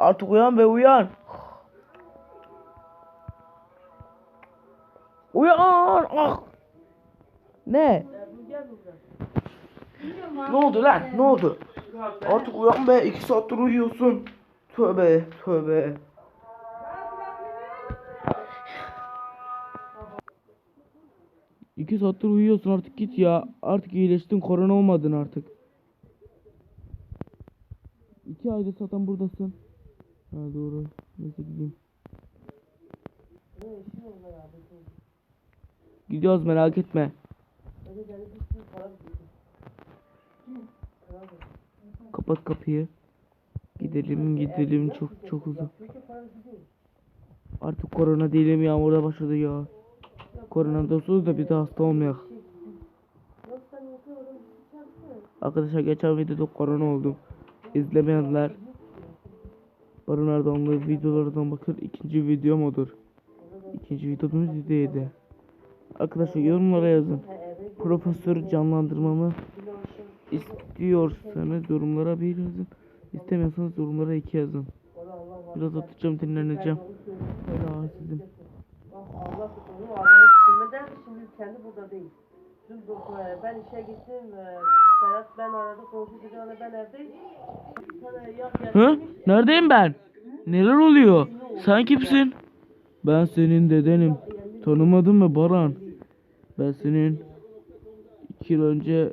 Artık uyan be uyan. Uyan. Ah. Ne? Ne oldu lan? Ne oldu? Artık uyan be. iki saattir uyuyorsun. Tövbe tövbe. İki saattir uyuyorsun artık git ya. Artık iyileştin korona olmadın artık. İki aydır zaten buradasın. Ha doğru. Neyse gideyim. Gidiyoruz merak etme. Kapat kapıyı. Gidelim gidelim çok çok uzun. Artık korona değilim yağmurda başladı ya. Korona da da bir de hasta olmayak. Arkadaşlar geçen videoda korona oldum. İzlemeyenler Barın Erdoğan'lı videolardan bakın ikinci videom odur. İkinci videomuz videoydu. Arkadaşlar yorumlara yazın. Profesör canlandırmamı istiyorsanız yorumlara bir yazın. İstemiyorsanız yorumlara iki yazın. Biraz atacağım dinleneceğim. Rahatsızım. Allah onu Allah'ı düşünmeden şimdi kendi burada değil. Dün e, ben işe gittim. e, Serhat ben aradı konuştu dedi ona ben evdeyim. Hı? Neredeyim ben? Neler oluyor? Sen kimsin? Ben senin dedenim. Tanımadın mı Baran? Ben senin iki yıl önce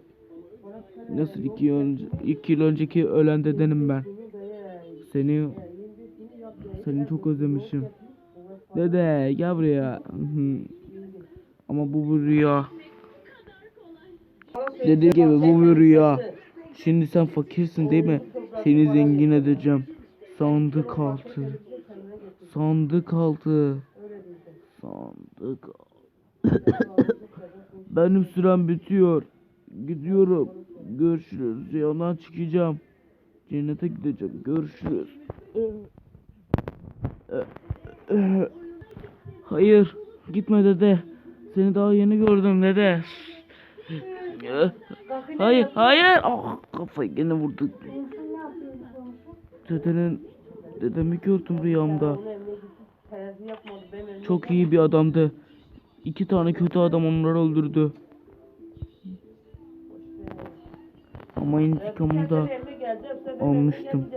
nasıl iki yıl önce iki yıl önceki ölen dedenim ben. Seni seni çok özlemişim. Dede gel buraya. Ama bu bir rüya. Dediğim gibi bu bir rüya. Şimdi sen fakirsin değil mi? Seni zengin edeceğim. Sandık altı. Sandık altı. Sandık Benim sürem bitiyor. Gidiyorum. Görüşürüz. Yandan çıkacağım. Cennete gideceğim. Görüşürüz. Hayır. Gitme dede. Seni daha yeni gördüm dede. Hayır, hayır. Ah, kafayı gene vurdu. Dedenin dedemi gördüm rüyamda. Çok iyi bir adamdı. İki tane kötü adam onları öldürdü. Ama intikamını da almıştım.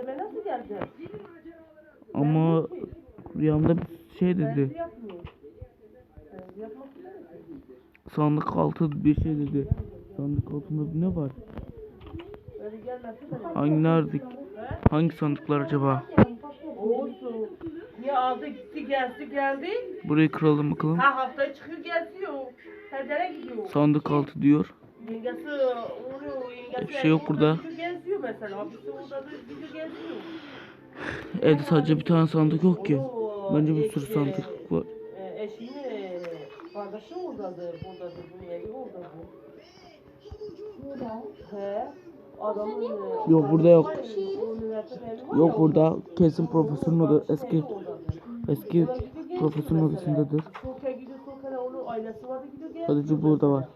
ama rüyamda bir şey dedi. Sandık altı bir şey dedi. Sandık altında ne var? Hangi nerede? Hangi sandıklar acaba? Olsun. Niye aldı gitti geldi geldi. Burayı kıralım bakalım. Ha haftaya çıkıyor geziyor. Perdere gidiyor. Sandık altı diyor. Yengesi uğruyor. Yengesi Bir şey yok burada. Geziyor mesela. Orada gidiyor geziyor. Evde sadece bir tane sandık yok ki. Bence bir sürü sandık var. e, Eşinin e, kardeşi oradadır. Buradadır. Bunun evi oradadır. Yok burada yok. Yok burada kesin profesörün oda eski eski profesörün odasındadır. Sadece burada var.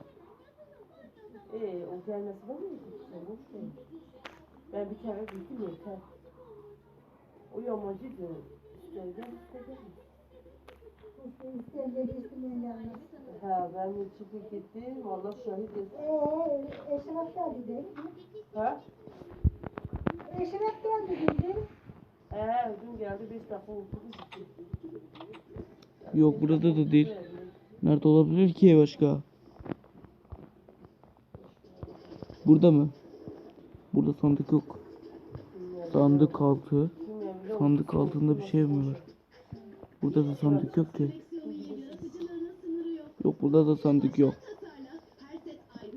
Ben bir kere gittim yeter. O yamacıydı. İsterden isterden. Ha ben çıkıp gittim. Valla şahit ettim. Eee, Eşref geldi değil mi? Ha? Eşref geldi dedi. He dün geldi beş dakika oturdu gitti. Yok burada da değil. Nerede olabilir ki başka? Burada mı? Burada sandık yok. Sandık altı. Sandık altında bir şey mi var? Burada da sandık yok ki. Yok burada da sandık yok.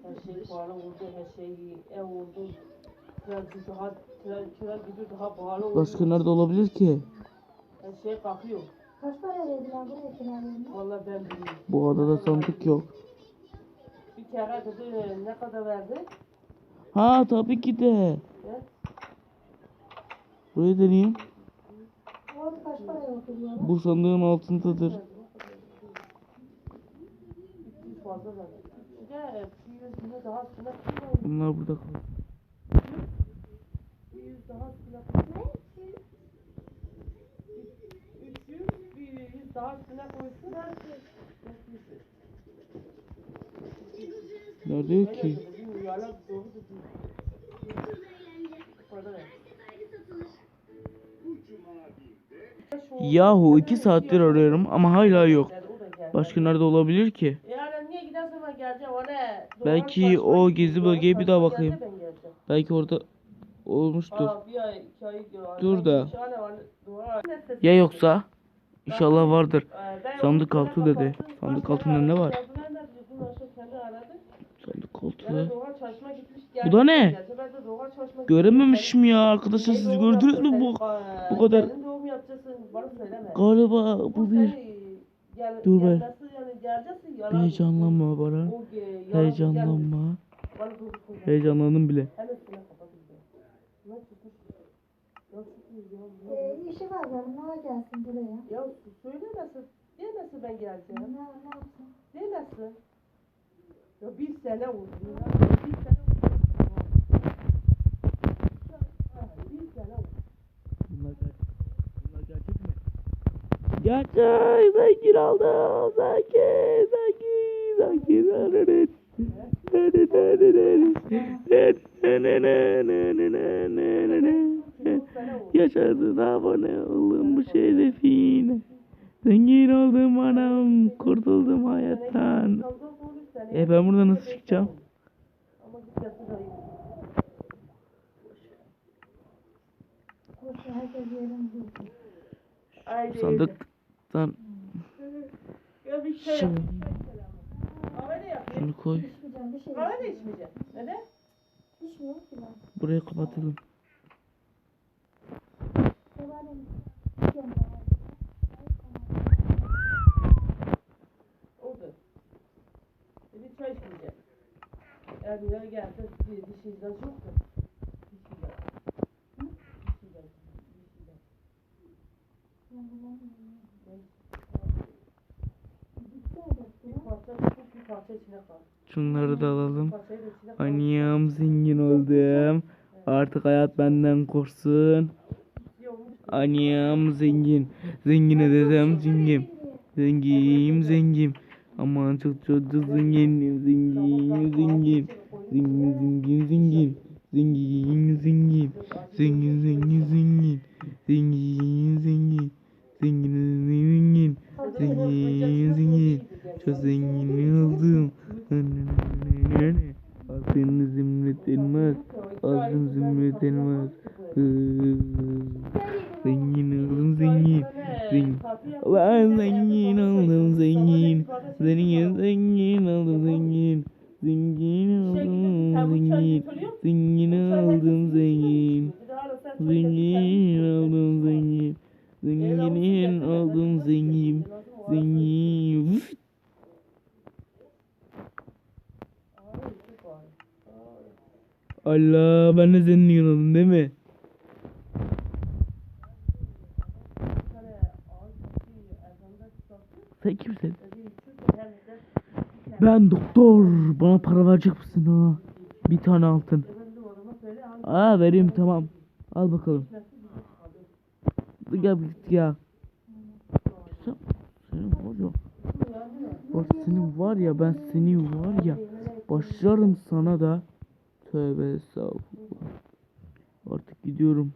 Her şey pahalı oldu, her şey ev oldu. Daha pahalı oldu. Başka nerede olabilir ki? Her şey kalkıyor. Kaç para verdiler buraya kiralarına? Vallahi ben bilmiyorum. Bu adada sandık yok. Bir kere dedi ne kadar verdi? Ha tabii ki de. He? Buraya deneyeyim altı? Bu sandığın altındadır. Bunlar burada kaldı. Nerede ki? Yahu iki saattir arıyorum ama hala yok. Başka nerede olabilir ki? Belki o gizli bölgeye bir daha bakayım. Belki orada olmuştur. Dur da. Ya yoksa? İnşallah vardır. Ee, Sandık altı dedi. Sandık altında ne var? yazılar da düzgün olsa kendi aradı. Gitmiş. Bu da ne? Görememişim ya arkadaşlar siz gördünüz mü bu? bu kadar- Senin doğum yapacaksın bana söyleme. Galiba Bu bir Dur be. bir heyecanlanma Heyecanlanma. Bana söyle. Heyecanlandım bile. Ee, işi var benim. Ne gelsin buraya? Ya söylemesin. Demesin ben geleceğim. Ne, ne yapsın? Demesin. Ya bir sene oldu ya. Bir sene oldu. Ha, Bir sene oldu. Bunlar, ger- bunlar gerçek mi? Gerçek. Zengin aldım. Zengin. Zengin. Zengin. Yaşasın abone oldum bu şerefine. Zengin oldum anam. Kurtuldum hayattan. E ben buradan nasıl çıkacağım? Ama bulsun. Haydi. Sandıktan şey. Şimdi yapayım. şunu koy. İçmeyeceğim bir şey. Kahve de içmeyeceğim. Neden? İçmiyorum ki ben. Burayı kapatalım. Severim. İçiyorum ben. Oldu. E bir çay içmeyeceğim. Bir yere gelse bir? Dişinizden. Dişinizden. Bir parça, çok bir parça içine kal. Şunları da alalım. Parçayı da içine kal. Annem zengin oldum. Artık hayat benden korksun. Annem zengin. Zengin dedim zengin. Zengin zengin. Aman çok çok çok zengin. Zengin Altın zümrüt elmas. Zengin oldum zengin. Zengin. Ben zengin Allah ben de zengin oldum değil mi? Sen kimsin? Ben doktor. Bana para verecek misin ha? Bir tane altın. Aa vereyim tamam. Al bakalım. Gel git ya. Sen, senin var ya. Bak senin var ya ben seni var ya. Başlarım sana da. Tövbe estağfurullah. Artık gidiyorum.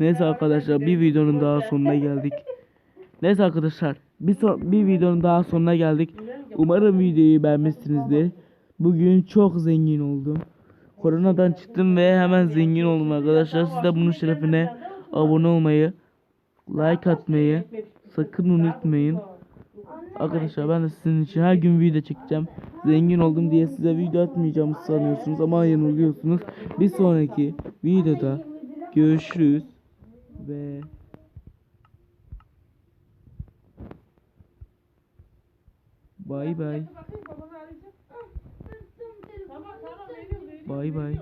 Neyse arkadaşlar bir videonun daha sonuna geldik. Neyse arkadaşlar bir, son, bir videonun daha sonuna geldik. Umarım videoyu beğenmişsinizdir. Bugün çok zengin oldum. Koronadan çıktım ve hemen zengin oldum arkadaşlar. Siz de bunun şerefine abone olmayı, like atmayı sakın unutmayın. Arkadaşlar ben de sizin için her gün video çekeceğim. Zengin oldum diye size video atmayacağımı sanıyorsunuz ama yanılıyorsunuz. Bir sonraki videoda görüşürüz ve Bay bay. Bay bay.